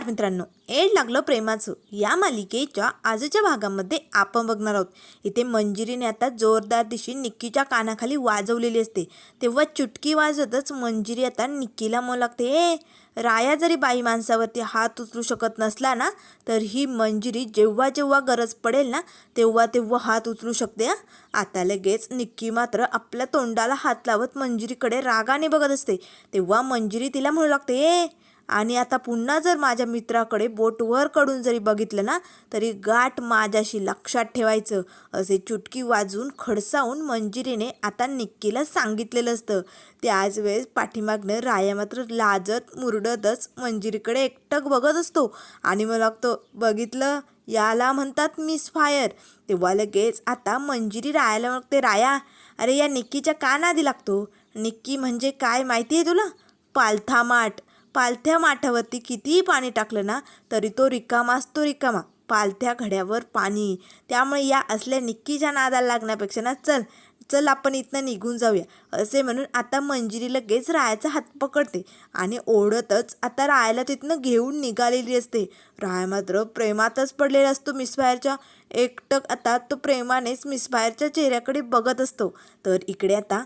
नमस्कार मित्रांनो एड लागलं प्रेमाचं. या मालिकेच्या आजच्या भागामध्ये आपण बघणार आहोत. इथे मंजिरीने आता जोरदार दिशी निक्कीच्या कानाखाली वाजवलेली असते. तेव्हा चुटकी वाजवतच मंजिरी आता निक्कीला म्हणू लागते ए राया जरी बाई माणसावरती हात उचलू शकत नसला ना तर ही मंजिरी जेव्हा जेव्हा गरज पडेल ना तेव्हा तेव्हा हात उचलू शकते आता लगेच निक्की मात्र आपल्या तोंडाला हात लावत मंजिरीकडे रागाने बघत असते. तेव्हा मंजिरी तिला म्हणू लागते ए आणि आता पुन्हा जर माझ्या मित्राकडे बोट वर कडून जरी बघितलं ना तरी गाठ माझ्याशी लक्षात ठेवायचं. असे चुटकी वाजून खडसावून मंजिरीने आता निक्कीला सांगितलेलं असतं. त्याच वेळेस पाठीमागनं राया मात्र लाजत मुरडतच मंजिरीकडे एकटक बघत असतो. आणि मग लागतो बघितलं याला म्हणतात मिस फायर तेव्हा लगेच आता मंजिरी रायाला ते राया अरे या निक्कीच्या का नादी लागतो? निक्की म्हणजे काय माहिती आहे तुला? पालथा माठ. पालथ्या माठावरती कितीही पाणी टाकलं ना तरी तो रिकामा असतो रिकामा. पालथ्या घड्यावर पाणी. त्यामुळे या असल्या निक्कीच्या नादाला लागण्यापेक्षा ना चल चल आपण इथनं निघून जाऊया. असे म्हणून आता मंजिरी लगेच रायाचा हात पकडते आणि ओढतच आता रायाला तिथनं घेऊन निघालेली असते. राय मात्र प्रेमातच पडलेला असतो मिसफायरच्या एकटक आता तो प्रेमानेच मिसफायरच्या चेहऱ्याकडे बघत असतो. तर इकडे आता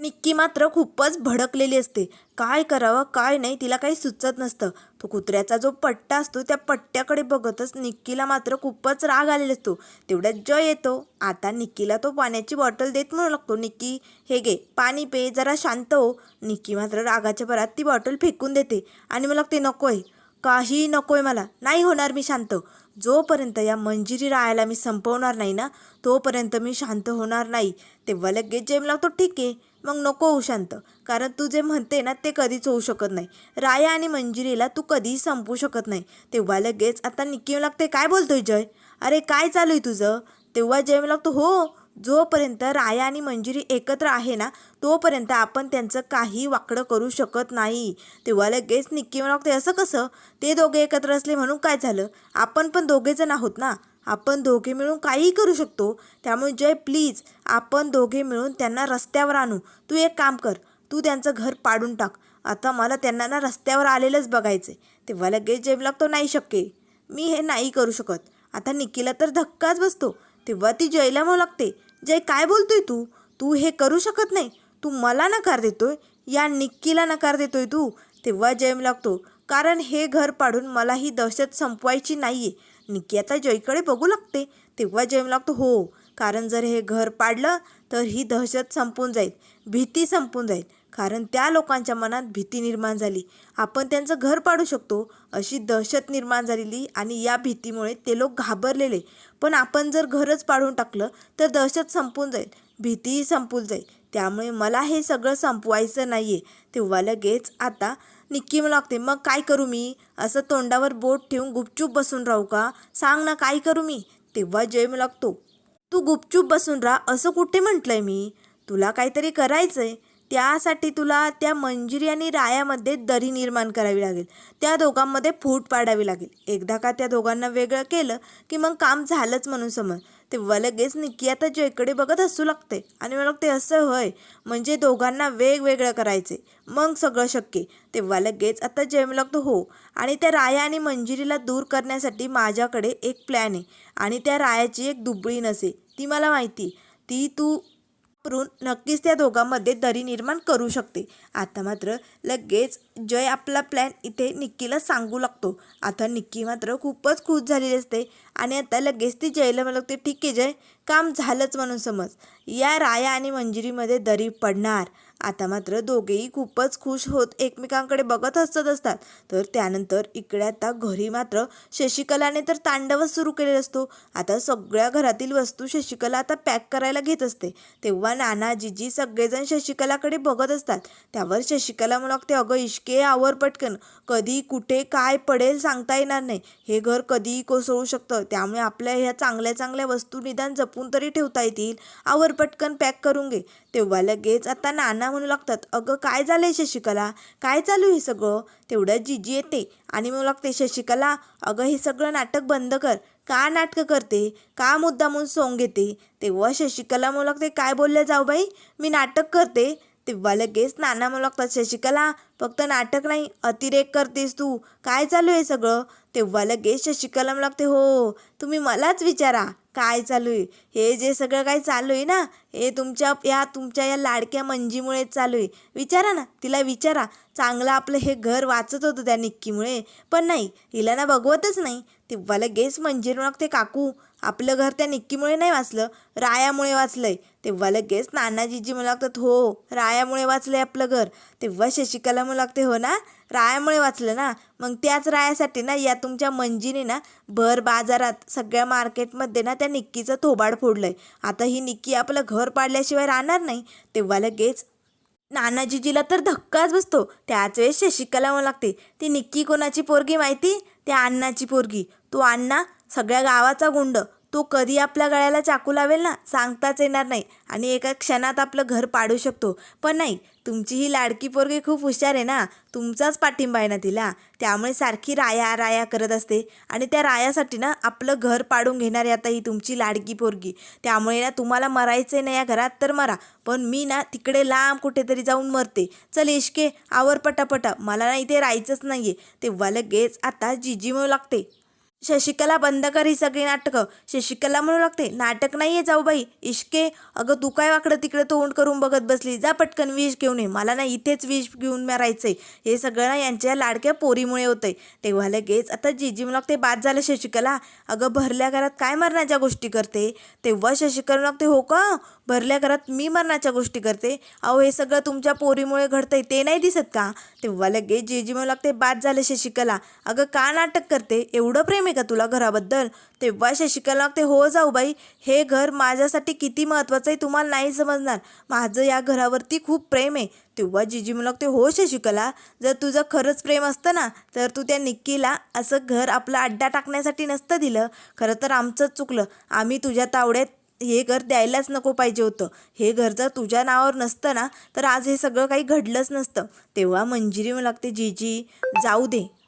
निक्की मात्र खूपच भडकलेली असते. काय करावं काय नाही तिला काही सुचत नसतं. तो कुत्र्याचा जो पट्टा असतो त्या पट्ट्याकडे बघतच निक्कीला मात्र खूपच राग आलेला असतो. तेवढ्यात जय येतो. आता निक्कीला तो पाण्याची बॉटल देत म्हणू लागतो निक्की हे घे पाणी पे जरा शांत हो. निक्की मात्र रागाच्या भरात ती बॉटल फेकून देते आणि मला ते नकोय काही नकोय मला नाही होणार मी शांत. जोपर्यंत या मंजिरी रायाला मी संपवणार नाही ना तोपर्यंत मी शांत होणार नाही. तेव्हा लगेच जेम लागतो ठीक आहे. मग नको होऊ शांत. कारण तू जे म्हणते ना ते कधीच होऊ शकत नाही. राया आणि मंजिरीला तू कधीही संपू शकत नाही. तेव्हा लगेच आता निक्की लागते. काय बोलतोय जय? अरे काय चालू आहे तुझं? तेव्हा जय लागतो हो जोपर्यंत राया आणि मंजिरी एकत्र आहे ना तोपर्यंत आपण त्यांचं काही वाकडं करू शकत नाही. तेव्हा लगेच निक्की लागते असं कसं? ते दोघे एकत्र असले म्हणून काय झालं? आपण पण दोघेजण आहोत ना? आपण दोघे मिळून काहीही करू शकतो. त्यामुळे जय प्लीज आपण दोघे मिळून त्यांना रस्त्यावर आणू. तू एक काम कर तू त्यांचं घर पाडून टाक. आता मला त्यांना ना रस्त्यावर आलेलंच बघायचं तेव्हा लगेच जय लागतो नाही शक्य. मी हे नाही करू शकत. आता निकीला तर धक्काच बसतो. तेव्हा ती जयला म्हणू लागते. जय काय बोलतोय तू? तू हे करू शकत नाही. तू मला नकार देतोय. या निक्कीला नकार देतोय तू. तेव्हा जयम लागतो. कारण हे घर पाडून मला ही दहशत संपवायची नाही आहे निक्की आता जयकडे बघू लागते. तेव्हा जयम लागतो हो कारण जर हे घर पाडलं तर ही दहशत संपून जाईल भीती संपून जाईल. कारण त्या लोकांच्या मनात भीती निर्माण झाली. आपण त्यांचं घर पाडू शकतो. अशी दहशत निर्माण झालेली आणि या भीतीमुळे ते लोक घाबरलेले. पण आपण जर घरच पाडून टाकलं तर दहशत संपून जाईल भीतीही संपून जाईल. त्यामुळे मला हे सगळं संपवायचं नाही आहे तेव्हा लगेच आता निक्की लागते मग काय करू मी? असं तोंडावर बोट ठेवून गुपचूप बसून राहू का? सांग ना काय करू मी? तेव्हा जय लागतो तू गुपचूप बसून राहा असं कुठे म्हटलंय मी? तुला काहीतरी करायचंय. त्यासाठी तुला त्या मंजिरी आणि रायामध्ये दरी निर्माण करावी लागेल. त्या दोघांमध्ये फूट पाडावी लागेल. एकदा का त्या दोघांना वेगळं केलं की मग काम झालंच म्हणून समज. तेव्हा लगेच निक्की आता जयकडे बघत हसू लागते. आणि मला ते असं होय. म्हणजे दोघांना वेगवेगळं करायचे मग सगळं शक्य. तेव्हा लगेच आता जय लागतो हो. आणि त्या राया आणि मंजिरीला दूर करण्यासाठी माझ्याकडे एक प्लॅन आहे. आणि त्या रायाची एक दुबळी नसे ती मला माहिती ती तू वापरून नक्कीच त्या दोघांमध्ये दरी निर्माण करू शकते. आता मात्र लगेच जय आपला प्लॅन इथे निक्कीला सांगू लागतो. आता निक्की मात्र खूपच खुश झालेली असते आणि आता लगेच ती जयला म्हणते लागते ठीक आहे जय काम झालंच म्हणून समज. या राया आणि मंजिरीमध्ये दरी पडणार. आता मात्र दोघेही खूपच खुश होत एकमेकांकडे बघत हसत असतात. तर त्यानंतर इकडे आता घरी मात्र शशिकलाने तर तांडवच सुरू केलेला असतो. आता सगळ्या घरातील वस्तू शशिकला आता पॅक करायला घेत असते. तेव्हा नाना जीजी सगळेजण शशिकलाकडे बघत असतात. त्यावर शशिकला मला अगं इश्के आवर पटकन. कधी कुठे काय पडेल सांगता येणार नाही. हे घर कधीही कोसळू शकतं. त्यामुळे आपल्या ह्या चांगल्या चांगल्या वस्तू निदान जपून तरी ठेवता येतील. आवर पटकन पॅक करून घे. तेव्हा लगेच आता नाना म्हणू लागतात अगं काय झालंय शशिकला? काय चालू हे सगळं? तेवढं जिजी येते आणि म्हणू लागते शशिकला अगं हे सगळं नाटक बंद कर. का नाटकं करते? का मुद्दा म्हणून सोंग घेते? तेव्हा शशिकला म्हणू लागते काय बोलले जाऊ बाई? मी नाटक करते. तेव्हा लगेच नाना म्हणू लागतात शशिकला फक्त नाटक नाही अतिरेक करतेस तू. काय चालू आहे सगळं? तेव्हा लगेच शशिकला म्हणू लागते हो तुम्ही मलाच विचारा. काय चालू आहे? हे जे सगळं काय चालू आहे ना हे तुमच्या या तुमच्या या लाडक्या मंजीमुळेच चालू आहे. विचारा ना तिला विचारा. चांगलं आपलं हे घर वाचत होतं त्या निक्कीमुळे. पण नाही हिला ना बघवतच नाही. तेव्हा लगेच मंजीर लागते काकू आपलं घर त्या निक्कीमुळे नाही वाचलं रायामुळे वाचलंय. तेव्हा लगेच नानाजीजी म्हणू लागतात हो रायामुळे वाचलंय आपलं घर. तेव्हा शशिकला म्हणू लागते हो ना रायामुळे वाचलं ना. मग त्याच रायासाठी ना या तुमच्या मंजीने ना भर बाजारात सगळ्या मार्केटमध्ये ना त्या निक्कीचं थोबाड फोडलंय. आता ही निक्की आपलं घर पाडल्याशिवाय राहणार नाही. तेव्हा लगेच नानाजीजीला तर धक्काच बसतो. त्याच वेळेस शशिकला म्हणू लागते ती निक्की कोणाची पोरगी माहिती? त्या अण्णाची पोरगी. तो अण्णा सगळ्या गावाचा गुंड. तो कधी आपल्या गळ्याला चाकू लावेल ना सांगताच येणार नाही. आणि एका क्षणात आपलं घर पाडू शकतो. पण नाही तुमची ही लाडकी पोरगी खूप हुशार आहे ना. तुमचाच पाठिंबा आहे ना तिला. त्यामुळे सारखी राया राया करत असते. आणि त्या रायासाठी ना आपलं घर पाडून घेणार आहे आता ही तुमची लाडकी पोरगी. त्यामुळे ना तुम्हाला मरायचं आहे ना या घरात तर मरा. पण मी ना तिकडे लांब कुठेतरी जाऊन मरते. चल इश्के आवर पटापटा. मला ना इथे राहायचंच नाही आहे तेव्हा लगेच आता जिजी मिळू लागते. शशिकला बंद कर ही सगळी नाटकं. शशिकला म्हणू लागते नाटक नाही आहे जाऊबाई इश्के. अगं तू काय वाकडं तिकडे तोंड करून बघत बसली? जा पटकन विष घेऊन ये. मला ना इथेच विष घेऊन मारायचंय. हे सगळं ना यांच्या लाडक्या पोरीमुळे होतंय. तेव्हा लगेच आता जीजी म्हणू लागते बाद झालं शशिकला. अगं भरल्या घरात काय मरणाच्या गोष्टी करते? तेव्हा शशिकला म्हणू लागते हो का? भरल्या घरात मी मरणाच्या गोष्टी करते? अहो हे सगळं तुमच्या पोरीमुळे घडतंय ते नाही दिसत का? तेव्हा लगेच जीजी म्हणू लागते बाद झालं शशिकला. अगं का नाटक करते? एवढं प्रेम आहे का तुला घराबद्दल? तेव्हा शशिकला लागते हो जाऊ बाई हे घर माझ्यासाठी किती महत्त्वाचं आहे तुम्हाला नाही समजणार. माझं या घरावरती खूप प्रेम आहे. तेव्हा जिजी म्हणू लागते हो शशिकला जर तुझं खरंच प्रेम असतं ना तर तू त्या निक्कीला असं घर आपलं अड्डा टाकण्यासाठी नसतं दिलं. खरं तर आमचंच चुकलं. आम्ही तुझ्या तावड्यात हे घर द्यायलाच नको पाहिजे होतं. हे घर जर तुझ्या नावावर नसतं ना तर आज हे सगळं काही घडलंच नसतं. तेव्हा मंजिरी मग लागते जीजी जाऊ दे.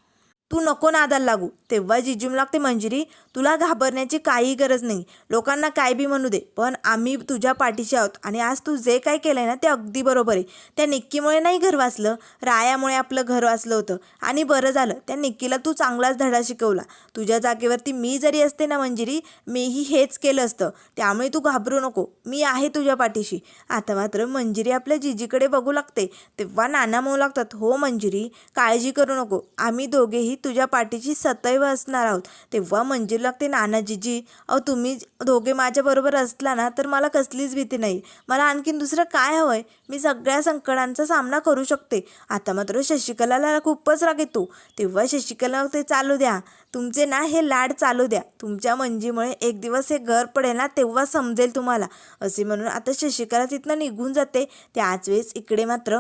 तू नको नादाला लागू. तेव्हा जिजूम लागते मंजिरी. तुला घाबरण्याची काही गरज नाही. लोकांना काय बी म्हणू दे पण आम्ही तुझ्या पाठीशी आहोत आणि आज तू जे काय केलं आहे ना ते अगदी बरोबर आहे. त्या निक्कीमुळे नाही घर वाचलं रायामुळे आपलं घर वाचलं होतं. आणि बरं झालं त्या निक्कीला तू चांगलाच धडा शिकवला. तुझ्या जागेवरती मी जरी असते ना मंजिरी मीही हेच केलं असतं. त्यामुळे तू घाबरू नको. मी आहे तुझ्या पाठीशी. आता मात्र मंजिरी आपल्या जिजीकडे बघू लागते. तेव्हा नाना म्हणू लागतात हो मंजिरी काळजी करू नको. आम्ही दोघेही तुझ्या पाठीशी सदैव असणार आहोत. तेव्हा मंजिरी लागते नानाजीजी. अहो तुम्ही दोघे माझ्याबरोबर असला ना तर मला कसलीच भीती नाही. मला आणखीन दुसरं काय हवं आहे मी सगळ्या संकटांचा सामना करू शकते. आता मात्र शशिकलाला खूपच राग येतो. तेव्हा शशिकला ते चालू द्या. तुमचे ना हे लाड चालू द्या. तुमच्या मंजीमुळे एक दिवस हे घर पडेल ना तेव्हा समजेल तुम्हाला. असे म्हणून आता शशिकला तिथनं निघून जाते. त्याच वेळेस इकडे मात्र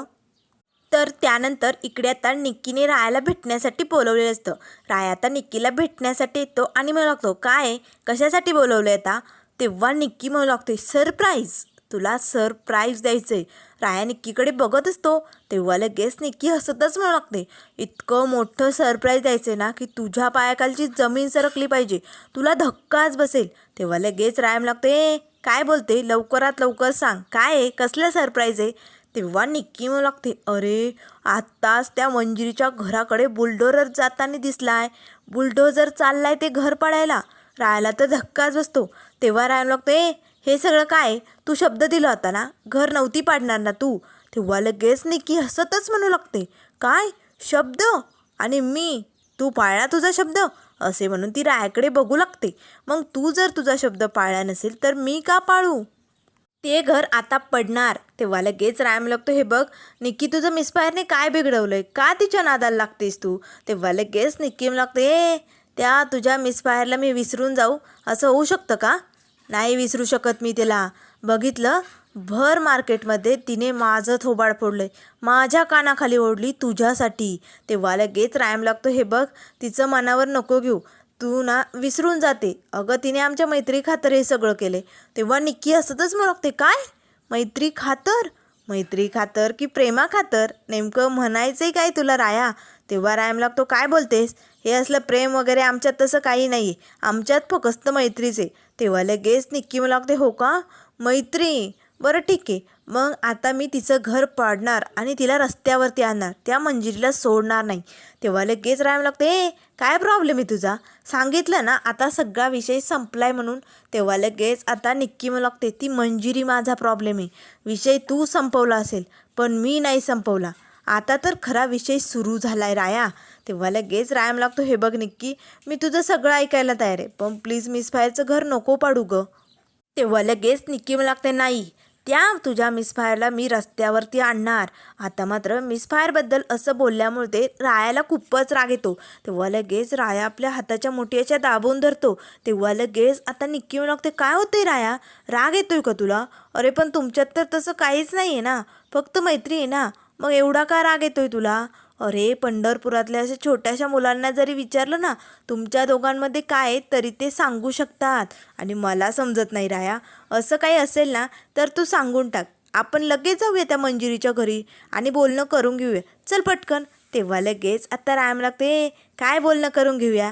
तर त्यानंतर इकडे आता निक्कीने रायाला भेटण्यासाठी बोलवले असतं. राया आता निक्कीला भेटण्यासाठी येतो आणि म्हणू लागतो काय? आहे? कशासाठी बोलवलं आहे आता? तेव्हा निक्की म्हणू लागते सरप्राईज तुला सरप्राईज द्यायचं आहे राया निक्कीकडे बघत असतो. तेव्हा लगेच निक्की हसतच म्हणू लागते इतकं मोठं सरप्राईज द्यायचं आहे ना की तुझ्या पायाखालची जमीन सरकली पाहिजे. तुला धक्काच बसेल. तेव्हा लगेच राया म्हणू लागते "ए, काय बोलते? लवकरात लवकर सांग. काय आहे? कसलं सरप्राईज आहे? तेव्हा निक्की म्हणू लागते अरे आत्ताच त्या मंजिरीच्या घराकडे बुलडोजर जाताना दिसलाय. बुलडोजर चाललाय ते घर पाडायला. रायाला तर धक्काच बसतो. तेव्हा राहायला लागतो ए हे सगळं काय? तू शब्द दिला होता ना? घर नव्हती पाडणार ना तू? तेव्हा लगेच निक्की हसतच म्हणू लागते काय? शब्द? आणि मी? तू पाळला तुझा शब्द? असे म्हणून ती रायाकडे बघू लागते. मग तू जर तुझा शब्द पाळला नसेल तर मी का पाळू? ते घर आता पडणार. तेव्हा लगेच राम लागतो हे बघ निक्की तुझं मिसफायरने काय बिघडवलंय? का तिच्या नादाला लागतेस तू? तेव्हा लगेच निक्की लागते ए त्या तुझ्या मिसफायरला मी विसरून जाऊ. असं होऊ शकतं का? नाही विसरू शकत मी तिला. बघितलं भर मार्केटमध्ये तिने माझं थोबाड फोडलंय. माझ्या कानाखाली ओढली तुझ्यासाठी. तेव्हा लगेच रायम लागतो हे बघ तिचं मनावर नको घेऊ. तू ना विसरून जाते. अगं तिने आमच्या मैत्री खातर हे सगळं केले. तेव्हा निक्की असतच मग लागते काय? मैत्री खातर? मैत्री खातर की प्रेमा खातर? नेमकं म्हणायचंय काय तुला राया? तेव्हा रायम लागतो काय बोलतेस? हे असलं प्रेम वगैरे आमच्यात तसं काही नाही आमच्यात फक्त मैत्रीचे तेव्हा लगेच निक्की मला लागते हो का? मैत्री? बरं ठीक आहे. मग आता मी तिचं घर पाडणार आणि तिला रस्त्यावरती आणणार. त्या मंजिरीला सोडणार नाही. तेव्हा लगेच राहायला लागते. ए काय प्रॉब्लेम आहे तुझा? सांगितलं ना आता सगळा विषय संपलाय म्हणून. तेव्हा लगेच आता निक्की मला लागते ती मंजिरी माझा प्रॉब्लेम आहे. विषय तू संपवला असेल पण मी नाही संपवला. आता तर खरा विषय सुरू झाला आहे राया. तेव्हा लगेच रायम लागतो हे बघ निक्की मी तुझं सगळं ऐकायला तयार आहे. पण प्लीज मिस फायरचं घर नको पाडू गं. तेव्हा लगेच निक्की मला लागते नाही त्या तुझ्या मिसफायरला मी रस्त्यावरती आणणार. आता मात्र मिसफायरबद्दल असं बोलल्यामुळे ते रायाला खूपच राग येतो. तेव्हा लगेच राया आपल्या हाताच्या मुठीच्या दाबून धरतो. तेव्हा लगेच आता निक्की म्हणू लागते काय होते राया? राग येतोय का तुला? अरे पण तुमच्यात तर तसं काहीच नाही आहे ना. फक्त मैत्री आहे ना. मग एवढा का राग येतोय तुला? अरे पंढरपुरातल्या अशा छोट्याशा मुलांना जरी विचारलं ना तुमच्या दोघांमध्ये काय आहे तरी ते सांगू शकतात. आणि मला समजत नाही राया. असं काही असेल ना तर तू सांगून टाक. आपण लगेच जाऊया त्या मंजिरीच्या घरी आणि बोलणं करून घेऊया. चल पटकन. तेव्हा लगेच आत्ता राया मला लागते काय बोलणं करून घेऊया?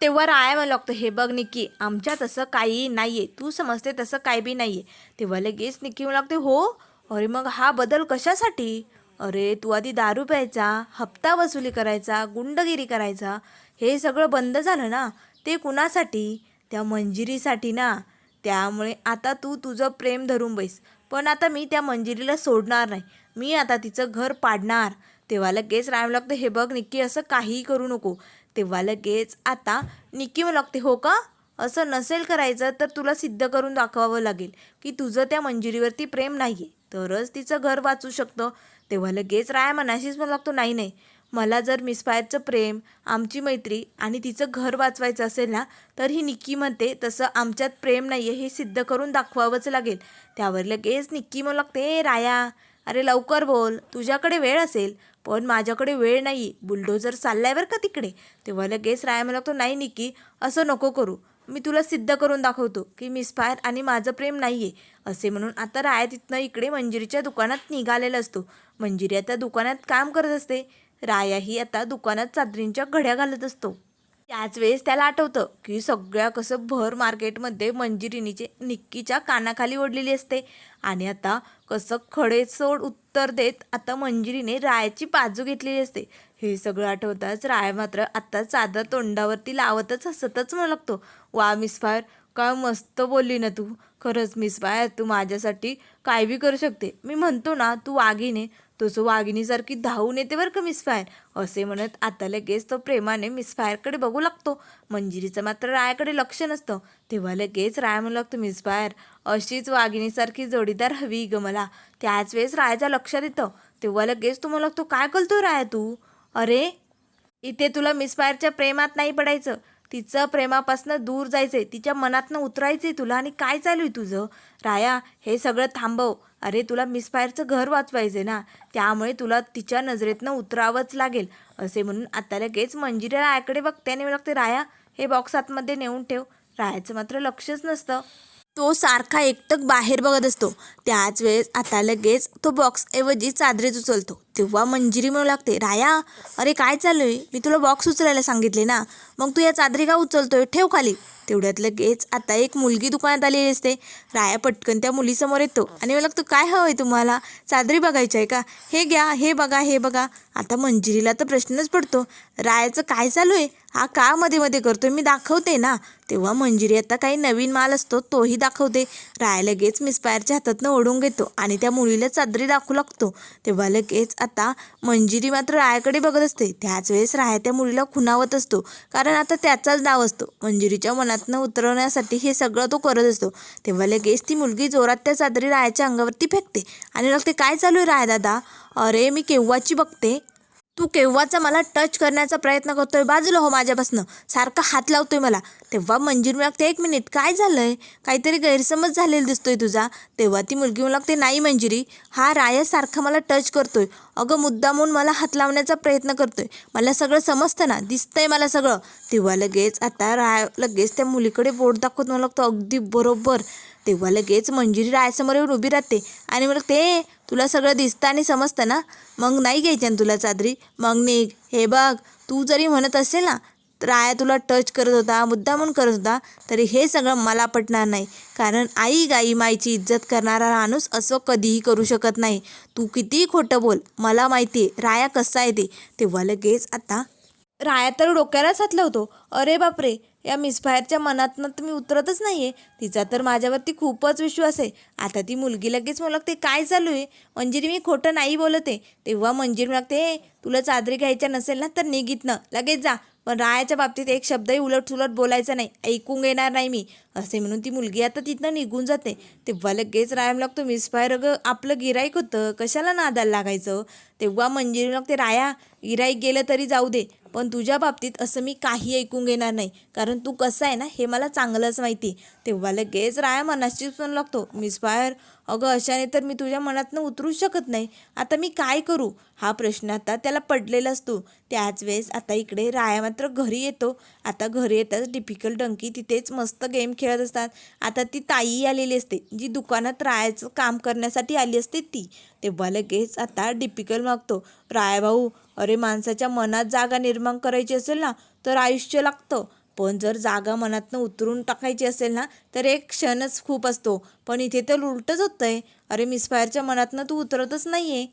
तेव्हा राया मला लागतो हे बघ निक्की आमच्या तसं काही नाही आहे तू समजते तसं काही बी नाही आहे तेव्हा लगेच निक्की मला लागते हो? अरे मग हा बदल कशासाठी? अरे तू आधी दारू प्यायचा हप्ता वसुली करायचा गुंडगिरी करायचा हे सगळं बंद झालं ना ते कुणासाठी? त्या मंजिरीसाठी ना. त्यामुळे आता तू तुझं प्रेम धरून बैस. पण आता मी त्या मंजिरीला सोडणार नाही. मी आता तिचं घर पाडणार. तेव्हा लगेच राहावं लागतं हे बघ निक्की असं काहीही करू नको. तेव्हा लगेच आता निक्की मला लागते हो का? असं नसेल करायचं तर तुला सिद्ध करून दाखवावं लागेल की तुझं त्या मंजिरीवरती प्रेम नाही आहे तरच तिचं घर वाचू शकतं. तेव्हा लगेच राया मनाशीच म्हणू लागतो नाही नाही मला जर मिसफायरचं प्रेम आमची मैत्री आणि तिचं घर वाचवायचं असेल ना तर ही निक्की म्हणते तसं आमच्यात प्रेम नाही आहे हे सिद्ध करून दाखवावंच लागेल. त्यावर लगेच निक्की म्हणू लागते राया अरे लवकर बोल तुझ्याकडे वेळ असेल पण माझ्याकडे वेळ नाही बुलडोजर चाललाय बरं का तिकडे. तेव्हा लगेच राया मला लागतो नाही निक्की असं नको करू मी तुला सिद्ध करून दाखवतो की मिसफायर आणि माझं प्रेम नाही आहे असे म्हणून आता राया तिथनं इकडे मंजिरीच्या दुकानात निघालेला असतो. मंजिरी आता दुकानात काम करत असते. रायाही आता दुकानात चादरींच्या घड्या घालत असतो. त्याच वेळेस त्याला आठवतं की सगळ्या कसं भर मार्केटमध्ये मंजिरीनीचे निक्कीच्या कानाखाली ओढलेली असते. आणि आता कसं खडेसोड उत्तर देत आता मंजिरीने रायाची बाजू घेतलेली असते. हे सगळं आठवताच राय मात्र आत्ता चादर तोंडावरती लावतच हसतच म्हणू लागतो. वा मिसफायर काय मस्त बोलली ना तू. खरंच मिसफायर तू माझ्यासाठी काय बी करू शकते. मी म्हणतो ना तू वाघीने तसं वाघिणीसारखी धावून येते बरं का मिसफायर असे म्हणत आता लगेच तो प्रेमाने मिसफायरकडे बघू लागतो. मंजिरीचं मात्र रायाकडे लक्ष नसतं. तेव्हा लगेच राय म्हणू लागतो मिसफायर अशीच वाघिणीसारखी जोडीदार हवी ग मला. त्याच वेळेस रायाच्या लक्षात येतं. तेव्हा लगेच तू म्हणू लागतो काय करतो राया तू? अरे इथे तुला मिसफायरच्या प्रेमात नाही पडायचं. तिचं प्रेमापासनं दूर जायचंय. तिच्या मनातनं उतरायचंय तुला आणि काय चालू आहे तुझं? राया हे सगळं थांबव. अरे तुला मिसफायरचं घर वाचवायचंय ना. त्यामुळे तुला तिच्या नजरेतनं उतरावंच लागेल. असे म्हणून आता लगेच मंजिरी रायाकडे बघते आणि लागते राया हे बॉक्स आतमध्ये नेऊन ठेव. रायाचं मात्र लक्षच नसतं. तो सारखा एकटक बाहेर बघत असतो. त्याच वेळेस आता लगेच तो बॉक्सऐवजी चादरीत उचलतो. तेव्हा मंजिरी म्हणू लागते राया अरे काय चालू आहे मी तुला बॉक्स उचलायला सांगितले ना. मग तू या चादरी का उचलतोय ठेव खाली. तेवढ्यात लगेच आता एक मुलगी दुकानात आलेली असते राया पटकन त्या मुलीसमोर येतो आणि मला लागतो काय हवं आहे तुम्हाला? चादरी बघायची आहे का? हे घ्या हे बघा हे बघा. आता मंजिरीला तर प्रश्नच पडतो रायाचं काय चालू आहे हा का मध्ये मध्ये करतोय? मी दाखवते ना. तेव्हा मंजिरी आता काही नवीन माल असतो तोही दाखवते. राया लगेच मिसपायरच्या हातातनं ओढून घेतो आणि त्या मुलीला चादरी दाखवू लागतो. तेव्हा लगेच आता मंजिरी मात्र रायाकडे बघत असते. त्याच वेळेस राया त्या मुलीला खुणावत असतो. कारण आता त्याचाच डाव असतो. मंजिरीच्या मनातनं उतरवण्यासाठी हे सगळं तो करत असतो. तेव्हा लगेच ती मुलगी जोरात त्या चादरी रायाच्या अंगावरती फेकते. आणि लागते काय चालू आहे राया दादा? अरे मी केव्हाची बघते? तू केव्हाचा मला टच करण्याचा प्रयत्न करतोय बाजूला हो माझ्यापासनं. सारखा हात लावतोय मला. तेव्हा मंजिरी मी लागते एक मिनिट काय झालंय? काहीतरी गैरसमज झालेला दिसतोय तुझा. तेव्हा ती मुलगी मला लागते नाही मंजिरी हा रायासारखा मला टच करतोय. अगं मुद्दामून मला हात लावण्याचा प्रयत्न करतोय. मला सगळं समजतं ना दिसतंय मला सगळं. तेव्हा लगेच आता राय लगेच त्या मुलीकडे बोट दाखवत मला लागतो अगदी बरोबर. तेव्हा लगेच मंजिरी रायासमोर येऊन उभी राहते. आणि मला ते तुला सगळं दिसतं आणि समजतं ना? मग नाही घ्यायची ना तुला चादरी? मग निघ. हे बघ तू जरी म्हणत असेल ना राया तुला टच करत होता मुद्दामून करत होता तरी हे सगळं मला पटणार नाही. कारण आई गाई माईची इज्जत करणारा माणूस असं कधीही करू शकत नाही. तू कितीही खोटं बोल मला माहिती आहे राया कसा आहे ते. तेव्हा लगेच आता राया तर डोक्यालाच हात. लावतो अरे बापरे या मिसफायरच्या मनातनं तर मी उतरतच नाही आहे तिचा तर माझ्यावरती खूपच विश्वास आहे. आता ती मुलगी लगेच मला लागते काय चालू आहे? मंजिरी मी खोटं नाही बोलत. आहे तेव्हा मंजिरी लागते तुला चादरी घ्यायच्या नसेल ना तर निघित लगेच जा. पण रायाच्या बाबतीत एक शब्दही उलट सुलट बोलायचा नाही. ऐकून घेणार नाही मी. असे म्हणून ती मुलगी आता तिथनं निघून जाते. तेव्हा लगेच राया मला लागतो मिसफायर अगं आपलं गिराईक होतं. कशाला नादाला लागायचं? तेव्हा मंजिरी लागते राया गिराईक गेलं तरी जाऊ दे. पण तुझ्या बाबतीत असं मी काही ऐकून घेणार नाही. कारण तू कसं आहे ना हे मला चांगलंच माहिती तेव्हा लगेच राया मनाशीच पण लागतो. मिसफायर अगं अशाने तर मी तुझ्या मनातनं उतरूच शकत नाही. आता मी काय करू? हा प्रश्न आता त्याला पडलेला असतो त्याच वेळेस आता इकडे राया मात्र घरी येतो. आता घरी येताच डिफिकल्ट डंकी तिथेच मस्त गेम खेळत असतात. आता ती ताई आलेली असते जी दुकानात रायाचं काम करण्यासाठी आली असते ती. तेव्हा लगेच आता डिपिकल मागतो. राया भाऊ अरे माणसाच्या मनात जागा निर्माण करायची असेल ना तर आयुष्य लागतं. पण जर जागा मनातनं उतरून टाकायची असेल ना तर एक क्षणच खूप असतो. पण इथे तर उलटच आहे अरे मिसफायरच्या मनातनं तू उतरतच नाही आहे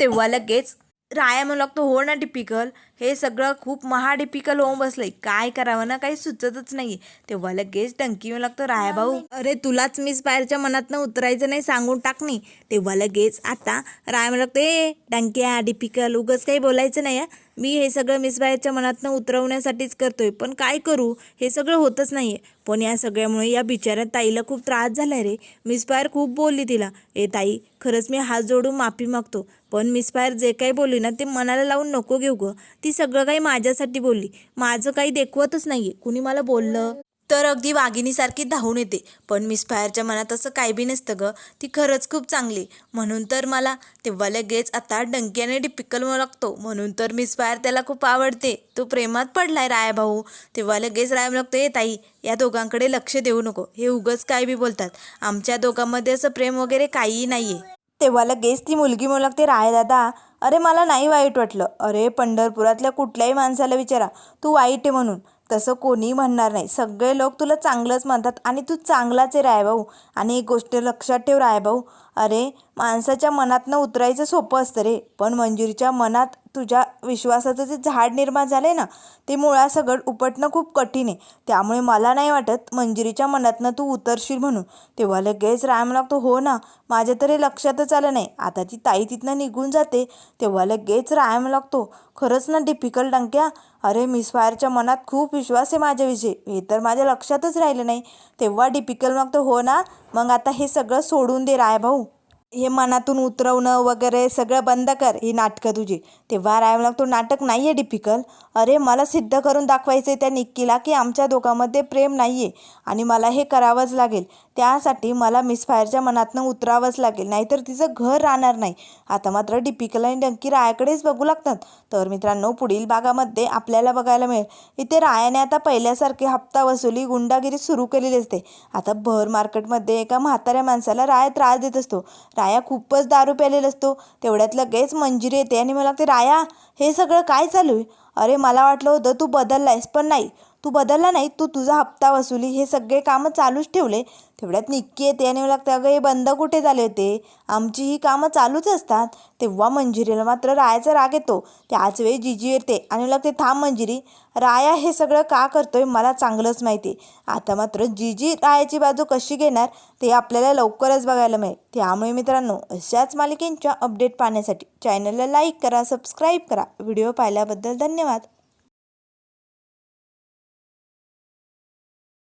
तेव्हा लगेच राया म्हणू लागतो हो ना टिपिकल हे सगळं खूप महा डिपिकल होऊन बसलंय. काय करावं ना काही सुचतच नाही तेव्हा लगेच टंकी म्हणू लागतो राया भाऊ अरे तुलाच मिस पायरच्या मनातनं उतरायचं नाही सांगून टाक नाही तेव्हा लगेच आता राया म्हणू लागतो ए टंक्या डिपिकल उगच काही बोलायचं नाही. मी हे सगळं मिस बायरच्या मनातनं उतरवण्यासाठीच करतोय पण काय करू? हे सगळं होतच नाही आहे पण या सगळ्यामुळे या बिचाऱ्या ताईला खूप त्रास झाला रे. मिस पायर खूप बोलली तिला. ए ताई खरंच मी हात जोडून माफी मागतो पण मिस पायर जे काही बोलली ना ते मनाला लावून नको घेऊ गं. ती सगळं काही माझ्यासाठी बोलली. माझं काही देखवतच नाही आहे कुणी मला बोललं? तर अगदी वाघिणीसारखी धावून येते. पण मिस फायरच्या मनात असं काय बी नसतं गं. ती खरंच खूप चांगली. म्हणून तर मला तेव्हा लगेच आता डंक्याने डिपिकल लागतो म्हणून तर मिस फायर त्याला खूप आवडते. तो प्रेमात पडलाय राया भाऊ. तेव्हा लगेच राया लागतो ए ताई या दोघांकडे लक्ष देऊ नको. हे उगच काय बी बोलतात. आमच्या दोघांमध्ये असं प्रेम वगैरे काहीही नाही आहे तेव्हा लगेच ती मुलगी म्हणू लागते राय दादा अरे मला नाही वाईट वाटलं. अरे पंढरपुरातल्या कुठल्याही माणसाला विचारा तू वाईट आहे म्हणून. तसं कोणीही म्हणणार नाही. सगळे लोक तुला चांगलंच म्हणतात आणि तू चांगलाच आहे रायभाऊ. आणि एक गोष्ट लक्षात ठेव रायभाऊ. अरे माणसाच्या मनातनं उतरायचं सोपं असतं रे पण मंजुरीच्या मनात तुझ्या विश्वासाचं जे झाड निर्माण झालं आहे ना ते मुळासगट उपटणं खूप कठीण आहे. त्यामुळे मला नाही वाटत मंजिरीच्या मनातनं तू उतरशील म्हणून. तेव्हा लगेच राम लागतो हो ना माझ्या तरी लक्षातच आलं नाही. आता ती ताई तिथनं निघून जाते. तेव्हा लगेच राम लागतो खरंच ना डिफिकल्ट अंक्या अरे मिस फायरच्या मनात खूप विश्वास आहे माझ्याविषयी. हे तर माझ्या लक्षातच राहिलं नाही. तेव्हा डिपिकल मागतो हो ना मग आता हे सगळं सोडून दे राय भाऊ हे मनातून उतरवणं वगैरे सगळं बंद कर ही नाटकं तुझी. तेव्हा राय लागतो नाटक नाही आहे डिपिकल अरे मला सिद्ध करून दाखवायचं आहे त्या निक्कीला की आमच्या दोघांमध्ये प्रेम नाही आहे आणि मला हे करावंच लागेल. त्यासाठी मला मिसफायरच्या मनातनं उतरावंच लागेल. नाहीतर तिचं घर राहणार नाही. आता मात्र डिपिकल आणि डंकी रायाकडेच बघू लागतात. तर मित्रांनो पुढील भागामध्ये आपल्याला बघायला मिळेल. इथे रायाने आता पहिल्यासारखी हप्ता वसुली गुंडागिरी सुरू केलेली असते. आता भर मार्केटमध्ये एका म्हाताऱ्या माणसाला राया त्रास देत असतो. राया खूपच दारू प्यालेला असतो. तेवढ्यात लगेच मंजिरी येते आणि मला लागते राया हे सगळं काय चालू आहे? अरे मला वाटलं होतं तू बदललायस पण नाही. तू बदलला नाही तू तुझा हप्ता वसुली. हे सगळे कामं चालूच ठेवले. तेवढ्यात निक्की येते आणि मला अगं हे बंद कुठे झाले होते? आमची ही कामं चालूच असतात. तेव्हा मंजिरीला मात्र रायाचा राग येतो. त्याच वेळी जिजी येते आणि मला लागते थांब मंजिरी राया हे सगळं का करतोय मला चांगलंच माहिती आहे. आता मात्र जिजी रायाची बाजू कशी घेणार ते आपल्याला लवकरच बघायला मिळेल. त्यामुळे मित्रांनो अशाच मालिकेंच्या अपडेट पाहण्यासाठी चॅनलला लाईक करा सबस्क्राईब करा. व्हिडिओ पाहिल्याबद्दल धन्यवाद.